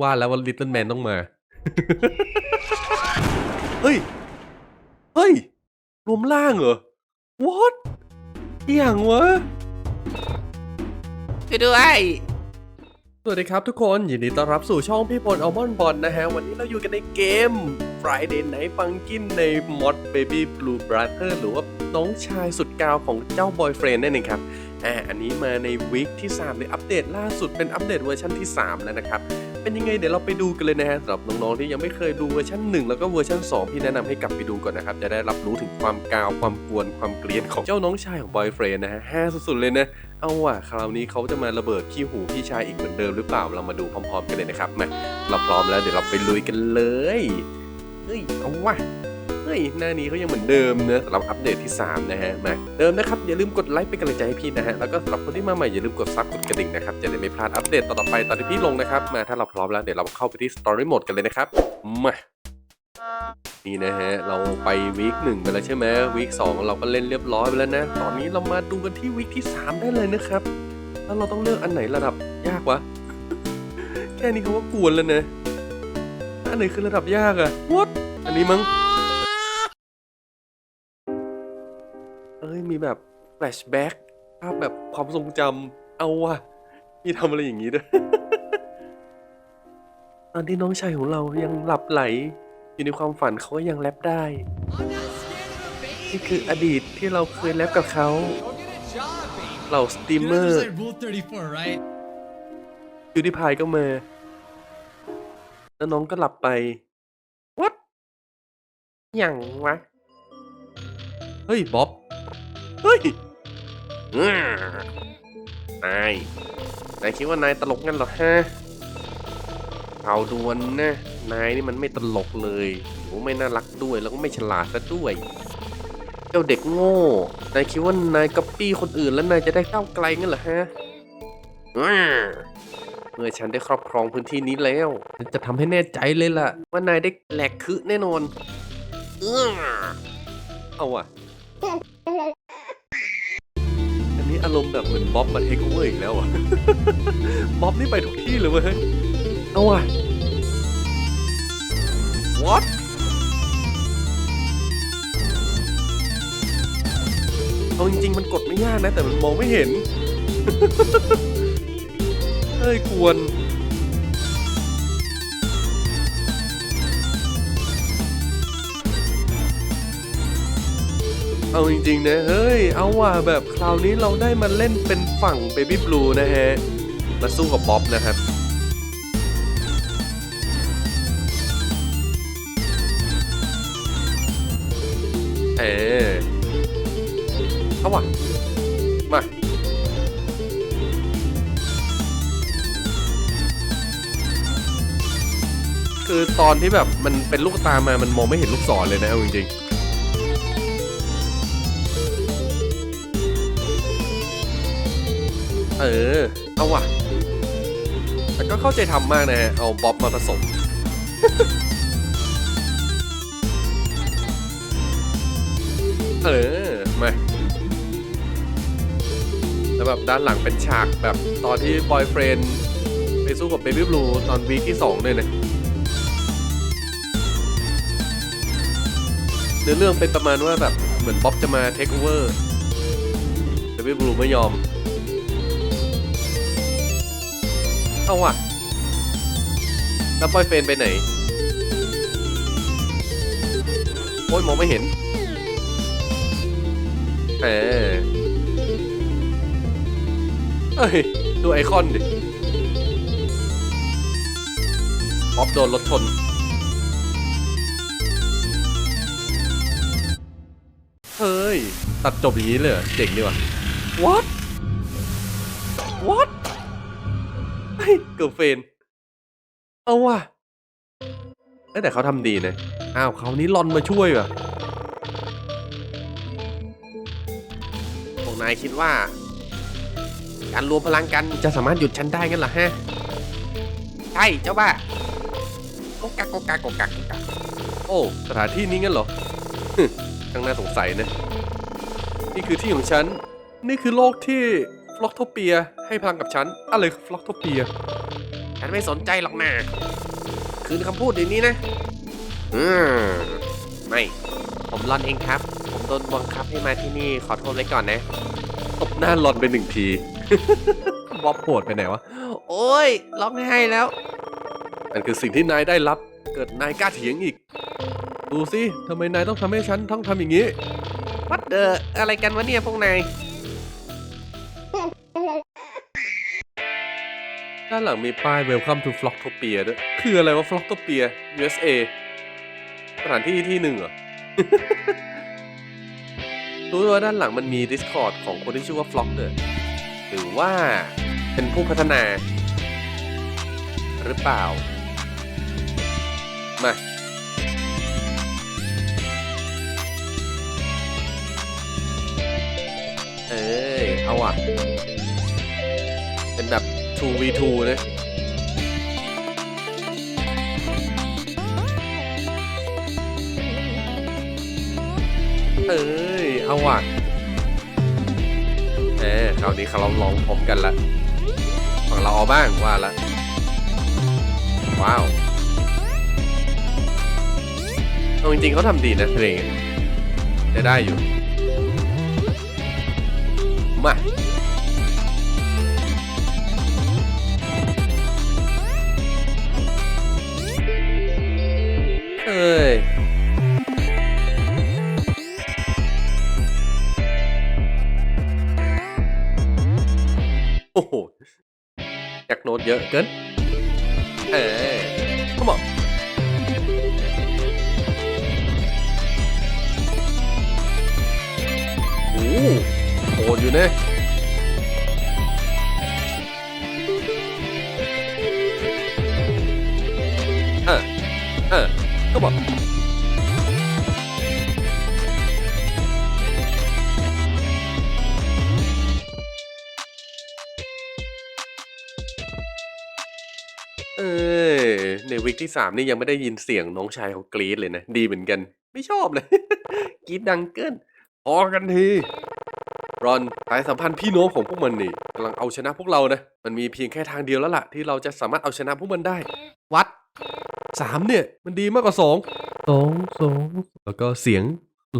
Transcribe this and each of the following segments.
ว่าแล้วว่าลิตเติ้ลแมนต้องมา เฮ้ย เฮ้ย รวมล่างเหรอ what อหย่างวะช่วยด้วย สวัสดีครับทุกคนยินดีต้อนรับสู่ช่องพี่พลอัลมอนบอลนะฮะ วันนี้เราอยู่กันในเกม Friday Night Funkin ใน Mod Baby Blue Brother หรือว่าน้องชายสุดกาวของเจ้าบอยเฟรนนั่นเองครับ อ่าอันนี้มาในวีคที่ 3 ในอัปเดตล่าสุดเป็นอัปเดตเวอร์ชันที่ 3 แล้วนะครับ เป็นยังไงเดี๋ยวเราไปดูกันเลยนะฮะสำหรับน้องๆที่ยังไม่เคยดูเวอร์ชัน1 แล้วก็เวอร์ชัน2 พี่แนะนำให้กลับไปดูก่อนนะครับ จะได้รับรู้ถึงความกาวความกวนความเกลียนของเจ้าน้องชายของบอยเฟรนนะฮะห้าสุดๆเลยนะเอาว่ะคราวนี้เขาจะมาระเบิดขี้หูพี่ชายอีกเหมือนเดิมหรือเปล่าเรามาดูพร้อม ๆ กันเลยนะครับมาเราพร้อมแล้วเดี๋ยวเราไปลุยกันเลยเฮ้ยเอาว่ะ หน้านี้เขายังเหมือนเดิมเนอะสำหรับอัปเดตที่ 3 นะฮะมาเดิมนะครับ อย่าลืมกดไลค์เป็นกำลังใจให้พี่นะฮะ แล้วก็สำหรับคนที่มาใหม่อย่าลืมกดซับกดกระดิ่งนะครับ จะได้ไม่พลาดอัปเดตต่อไปตอนที่พี่ลงนะครับ มาถ้าเราพร้อมแล้วเดี๋ยวเราเข้าไปที่สตอรี่โหมดกันเลยนะครับ มานี่นะฮะ เราไปวีคหนึ่งไปแล้วใช่ไหมวีคสองเราก็เล่นเรียบร้อยไปแล้วนะ ตอนนี้เรามาดูกันที่วีคที่สามได้เลยนะครับ แล้วเราต้องเลือกอันไหนระดับยากวะ แค่นี้เขาว่ากวนแล้วนะอันไหนคือระดับยากอะ what อันนี้มั้ง มีแบบแฟลชแบ็กภาพแบบความทรงจำเอาวะมีทำอะไรอย่างนี้ด้วย ตอนที่น้องชายของเรายังหลับไหล อยู่ในความฝันเขาก็ยังแรปได้ นี่คืออดีตที่เราเคยแรปกับเขาเหล่าสตรีม You เมอ know ร์ there's like Rule 34, right? ยูดิพายก็มา แล้วน้องก็หลับไปวัดอย่างวะ เฮ้ย บ๊อบ เฮ้ยนายนายคิดว่านายตลกงั้นเหรอฮะเอาดวนนะ นายนี่มันไม่ตลกเลยโหไม่น่ารักด้วยแล้วก็ไม่ฉลาดซะด้วย เจ้าเด็กโง่ นายคิดว่านายก๊อปปี้คนอื่นแล้วนายจะได้ก้าวไกลงั้นเหรอฮะเมื่อฉันได้ครอบครองพื้นที่นี้แล้วฉันจะทำให้แน่ใจเลยล่ะ ว่านายได้แหลกคือแน่นอน เอื้อเอาว่ะ อันนี้อารมณ์แบบเหมือนบ๊อบมาเทคโอเวอร์อีกแล้วอะ บ๊อบนี่ไปทุกที่เลยเว้ย เอาว่ะ what เอาจริงๆ มันกดไม่ยากนะ แต่มันมองไม่เห็น เฮ้ยกวน เอาจริงๆนะเฮ้ย เอาว่ะแบบคราวนี้เราได้มาเล่นเป็นฝั่ง Baby Blue นะฮะ มาสู้กับบ๊อบนะครับเออเอาว่ะ มา คือตอนที่แบบมันเป็นลูกตามามันมองไม่เห็นลูกศรเลยนะเอาจริงๆ เออ เอาว่ะ แต่ก็เข้าใจทำมากนะฮะ เอาบ๊อบมาผสม เออ มา แล้วแบบด้านหลังเป็นฉากแบบตอนที่บอยเฟรนไปสู้กับเบบี้บลูตอนวีคที่สองด้วยนะเนื้อเรื่องเป็นประมาณว่าแบบเหมือนบ๊อบจะมาเทคโอเวอร์เบบี้บลูไม่ยอม เอาว่ะ แล้วบอยเฟนไปไหน โอ้ยมองไม่เห็น เออเอ้ย ดูไอคอนดิป๊อปโดนรถชน เฮ้ย ตัดจบอย่างนี้เลยเจ๋งดีว่ะ what what ยเกิร์ลเฟน เอาว่ะแต่เขาทำดีนะอ้าวคราวนี้ลอนมาช่วยว่ะพวกนายคิดว่า การรวมพลังกันจะสามารถหยุดฉันได้งั้นเหรอฮะ ใช่เจ้าบ้าโกกักกกักกกักโกกักโอ้สถานที่นี้งั้นเหรอฮึช่างน่าสงสัยนะ นี่คือที่ของฉัน นี่คือโลกที่ฟล็อกโทเปีย ให้พลังกับฉัน อะไรคือฟล็อกโทเปีย ฉันไม่สนใจหรอกนะคืนคำพูดเดี๋ยวนี้นะ อืมไม่ ผมรอนเองครับ ผมโดนบังคับให้มาที่นี่ขอโทษไว้ก่อนนะ ตบหน้ารอนไปหนึ่งที บ๊อบปวดไปไหนวะ โอ้ยร้องไห้แล้วนั่นคือสิ่งที่นายได้รับ เกิดนายกล้าเถียงอีก ดูสิทำไมนายต้องทำให้ฉันต้องทำอย่างนี้ วัดเดออะไรกันวะเนี่ยพวกนาย ด้านหลังมีป้าย Welcome to Flocktopia ด้วย คืออะไรวะ Flocktopia USA สถานที่ที่หนึ่งเหรอ รู้ว่าด้านหลังมันมี Discord ของคนที่ชื่อว่า Flock เดอหรือว่าเป็นผู้พัฒนา หรือเปล่า มาเอ้ย เอาอะ เป็นแบบ 2v2 นะเอ้ย เอาว่ะเออคราวนี้เราลองพร้อมกันละฝั่งเราเอาบ้างว่าละ ว้าวเอาจริงๆเขาทำดีนะเพลงได้ได้อยู่ มา เอ้ยโอ้โหอยากโน้ตเยอะเกิน เออเขาบอกโอ้โหโหดอยู่เนะ อเขาบอกเออ ในวิกที่สามนี่ยังไม่ได้ยินเสียงน้องชายเขากรี๊ดเลยนะ ดีเหมือนกัน ไม่ชอบเลย กรี๊ดดังเกินพอกันทีรอนสายสัมพันธ์พี่น้องของพวกมันนี่กำลังเอาชนะพวกเรานะ มันมีเพียงแค่ทางเดียวแล้วล่ะ ที่เราจะสามารถเอาชนะพวกมันได้ วัด สามเนี่ย มันดีมากกว่าสองสองสองแล้วก็เสียง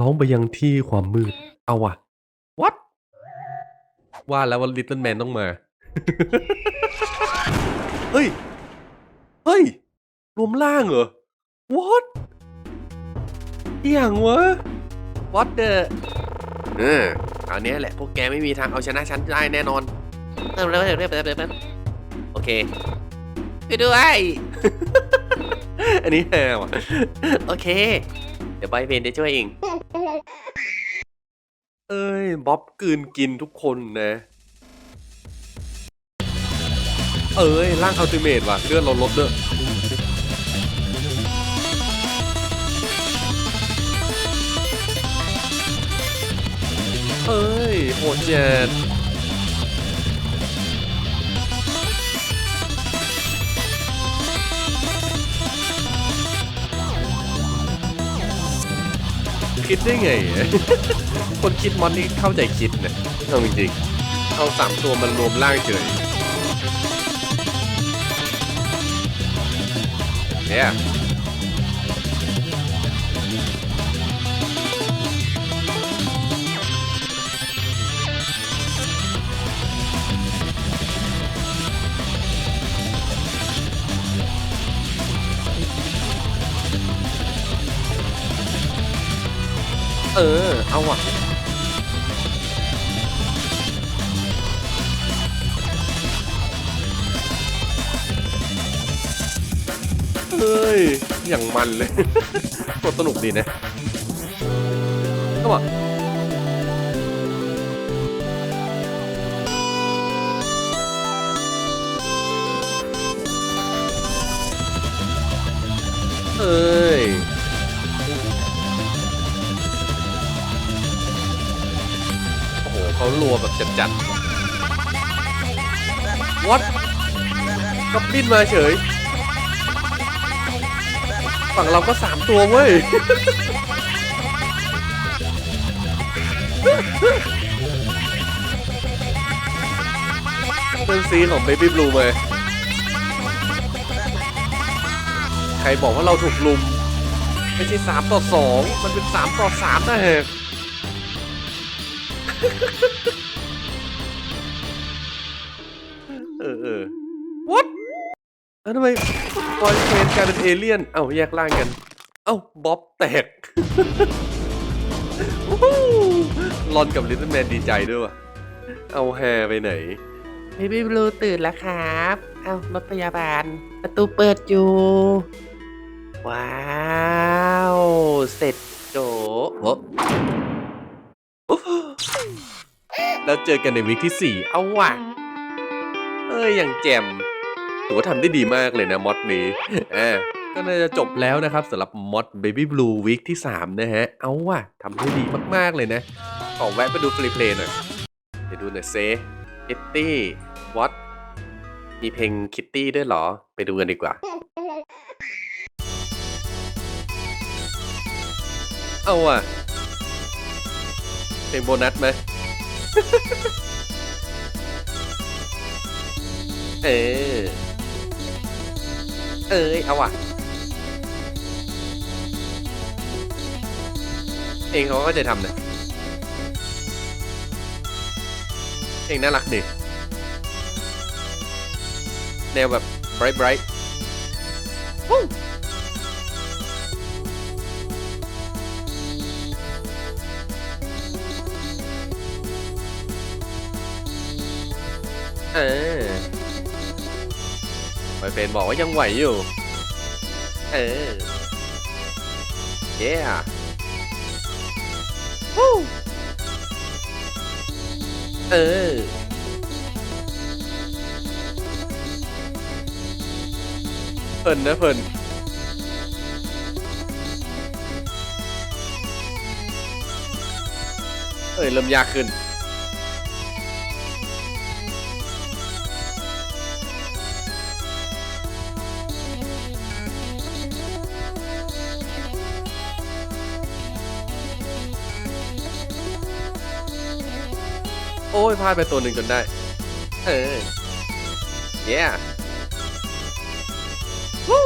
ร้องไปยังที่ความมืด เอาว่ะวัดว่าแล้วว่าลิตเติ้ลแมนต้องมา เฮ้ย เฮ้ย รวมล่างเหรอ what อหย่างวะ what the เออเอาเนี้ยแหละ พวกแกไม่มีทางเอาชนะฉันได้แน่นอนเริ่มเริ่มเริ่มเริ่มเริ่มเริ่มโอเคไปด้วย อันนี้แฮว่ะโอเค เดี๋ยวบอยเวนจะช่วยเอง เอ้ยบ๊อบกลืนกินทุกคนนะ เอ้ยร่างอัลติเมทว่ะเลือดเราลดเด้อเอ้ยโหดเจ็ด คิดได้ไง คนคิดมอนนี่เข้าใจคิดนะเอาจริงๆเอาสามตัวมันรวมร่างเฉยเนี่ย เออ เอาว่ะเฮ้ย อย่างมันเลยกดสนุกดีนะก็บอก รัวแบบจัดๆ what ก็บินมาเฉย ฝั่งเราก็สามตัวเว้ย เป็นซีของ Baby Blue มารบอกว่าเราถูกลุม ไม่ใช่สามต่อสองมันเป็นสามต่อสามนะเฮก เออเออ what แล้วทำไมบอยเฟนกลายเป็นเอเลี่ยน เอ้าแยกร่างกัน เอ้าบ๊อบแตกวู้ฮู้ลอนกับลิตเติ้ลแมนดีใจด้วยว่ะ เอาแฮไปไหนบีบี้บลูตื่นแล้วครับ เอ้ารถพยาบาล ประตูเปิดอยู่ ว้าว เสร็จโจ โอ้ แล้วเจอกันในวิกที่ 4 เอาว่ะ เอ้ยอย่างแจมถือว่าทำได้ดีมากเลยนะมอดนี้อ่าก็น่าจะจบแล้วนะครับสำหรับมอด Baby Blue วิกที่ 3 นะฮะ เอาว่ะทำได้ดีมากๆเลยนะ ขอแวะไปดูฟรีเพลย์หน่อยเดี๋ยวดูหน่อยเซคิตตี้วอตมีเพลงคิตตี้ด้วยเหรอ ไปดูกันดีกว่า เอาว่ะเพลงโบนัสไหม เออ เอ้ย เอาว่ะ เองเขาก็จะทำนะ เองน่ารักดิแนวแบบ bright bright เออไมเฟนบอกว่ายังไหวอยู่ เออ เย้วู้เออ เพลินนะเพลินเอ้ยเริ่มยากขึ้น โอ้ยพลาดไปตัวหนึ่งจนได้ เออเย้วู้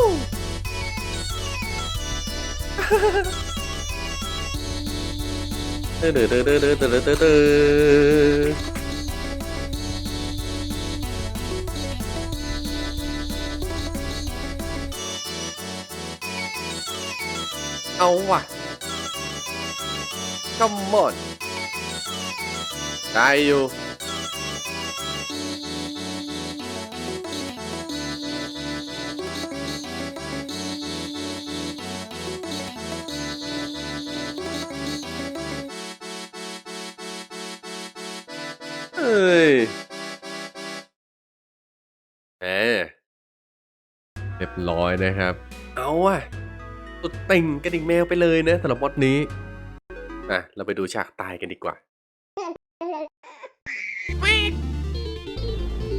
เดือเดือเดือเดือดเดือดเดือดเอาว่ะ come on ได้อยู่ เอ้ยแหมเรียบร้อยนะครับ เอาอะสุดติ่งกระดิ่งแมวไปเลยนะสำหรับมอดนี้อะเราไปดูฉากตายกันดีกว่า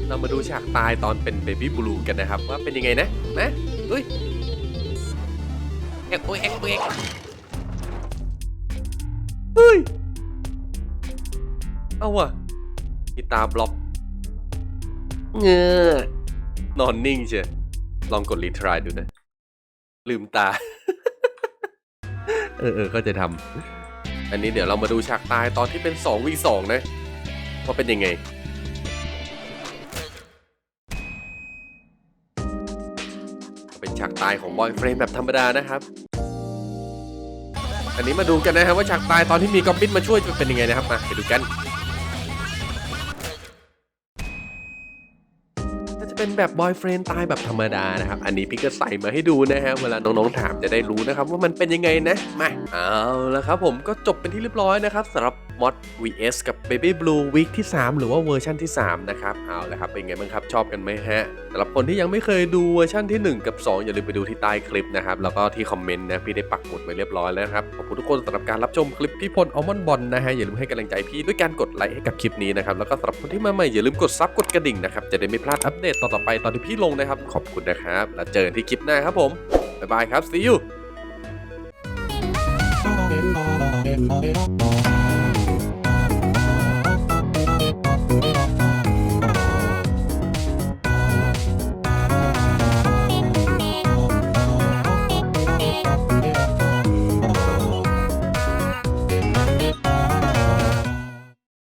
เรามาดูฉากตายตอนเป็นเบบี้บลูกันนะครับ ว่าเป็นยังไงนะนะอุ้ยเอ็กโอ้ยเอ็กโอ้ยเอ็กเฮ้ยเอาว่ะมีตาบล็อกเงอนอนนิ่งเชียลองกดรีทรายดูนะ ลืมตา เออเออก็จะทำอันนี้เดี๋ยวเรามาดูฉากตายตอนที่เป็น2 v 2นะ ว่าเป็นยังไง เป็นฉากตายของบอยเฟรมแบบธรรมดานะครับ อันนี้มาดูกันนะครับว่าฉากตายตอนที่มีกอบบินมาช่วยจะเป็นยังไงนะครับมาไปดูกัน จะเป็นแบบบอยเฟรนตายแบบธรรมดานะครับ อันนี้พี่ก็ใส่มาให้ดูนะฮะ เวลาน้องๆถามจะได้รู้นะครับ ว่ามันเป็นยังไงนะมาเอาละครับผมก็จบเป็นที่เรียบร้อยนะครับสำหรับมอด vs กับ Baby Blue Week ที่ 3 หรือว่าเวอร์ชันที่ 3 นะครับ เอาละครับ เป็นไงบ้างครับ ชอบกันไหมฮะสำหรับคนที่ยังไม่เคยดูเวอร์ชันที่ 1 กับ 2 อย่าลืมไปดูที่ใต้คลิปนะครับ แล้วก็ที่คอมเมนต์นะ พี่ได้ปักหมุดไว้เรียบร้อยแล้วครับ ขอบคุณทุกคนสำหรับการรับชมคลิปพี่พลอัลมอนบอลนะฮะ อย่าลืมให้กำลังใจพี่ด้วยการกดไลค์ให้กับคลิปนี้นะครับ แล้วก็สำหรับคนที่มาใหม่อย่าลืมกดซับกดกระดิ่งนะครับ จะได้ไม่พลาดอัปเดตต่อไปตอนที่พี่ลงนะครับ ขอบคุณนะครับ แล้วเจอกันที่คลิปหน้าครับผมบ๊ายบายครับ see you